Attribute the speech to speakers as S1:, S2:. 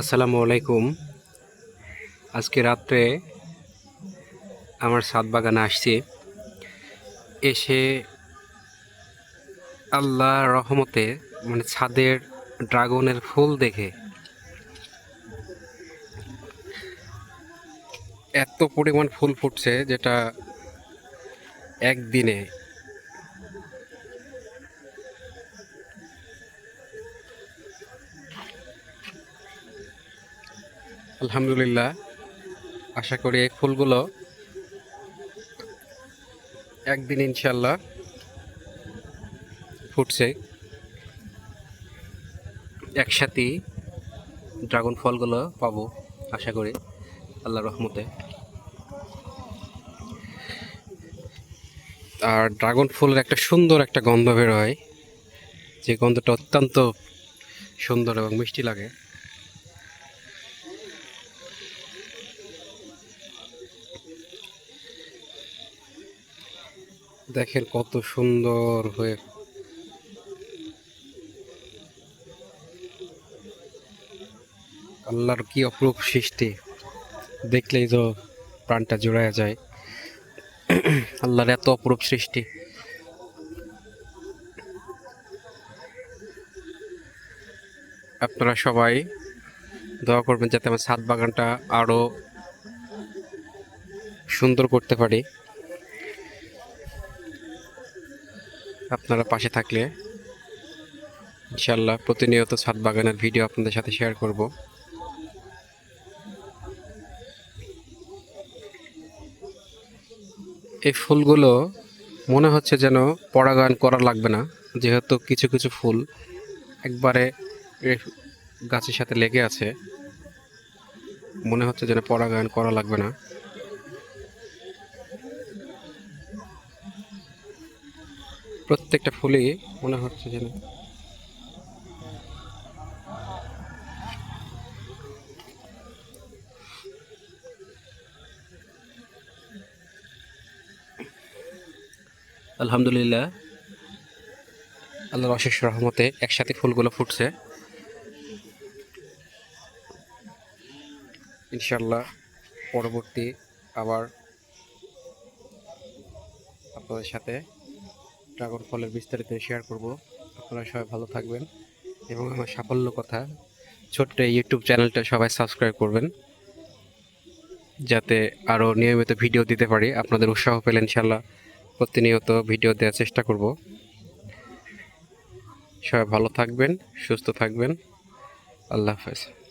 S1: আসসালামু আলাইকুম। আজকে রাত্রে আমার সাত বাগানে আসছি। এসে আল্লাহ রহমতে মানে ছাদের ড্রাগনের ফুল দেখে এত পরিমাণ ফুল ফুটছে যেটা একদিনে আলহামদুলিল্লাহ। আশা করি এই ফুলগুলো একদিন ইনশাল্লাহ ফুটছে। একসাথেই ড্রাগন ফলগুলো পাবো, আশা করি আল্লাহ রহমতে। আর ড্রাগন ফুলের একটা সুন্দর একটা গন্ধ বেরোয়। যে গন্ধটা অত্যন্ত সুন্দর এবং মিষ্টি লাগে। দেখেন কত সুন্দর হয়ে আল্লাহর কি অপরূপ সৃষ্টি। দেখলেই তো প্রাণটা জোড়ায় যায়। আল্লাহর এত অপরূপ সৃষ্টি। আপনারা সবাই দোয়া করবেন যাতে আমার ছাদ বাগানটা আরও সুন্দর করতে পারি। আপনারা পাশে থাকলে ইনশাল্লাহ প্রতিনিয়ত ছাদ বাগানের ভিডিও আপনাদের সাথে শেয়ার করব। এই ফুলগুলো মনে হচ্ছে যেন পরাগায়ন করা লাগবে না, যেহেতু কিছু কিছু ফুল একবারে গাছের সাথে লেগে আছে। মনে হচ্ছে যেন পরাগায়ন করা লাগবে না। প্রত্যেকটা ফুলই মনে হচ্ছে যেন। আলহামদুলিল্লাহ, আল্লাহর অশেষ রহমতে একসাথে ফুলগুলো ফুটছে। ইনশাল্লাহ পরবর্তী আবার আপনাদের সাথে ড্রাগন ফলের বিস্তারিত শেয়ার করব। আপনারা সবাই ভালো থাকবেন। এবং আমার সাফল্য কথা, ছোট্ট ইউটিউব চ্যানেলটা সবাই সাবস্ক্রাইব করবেন। যাতে আরও নিয়মিত ভিডিও দিতে পারি। আপনাদের উৎসাহ পেলে ইনশাল্লাহ প্রতিনিয়ত ভিডিও দেওয়ার চেষ্টা করব। সবাই ভালো থাকবেন, সুস্থ থাকবেন। আল্লাহ হাফেজ।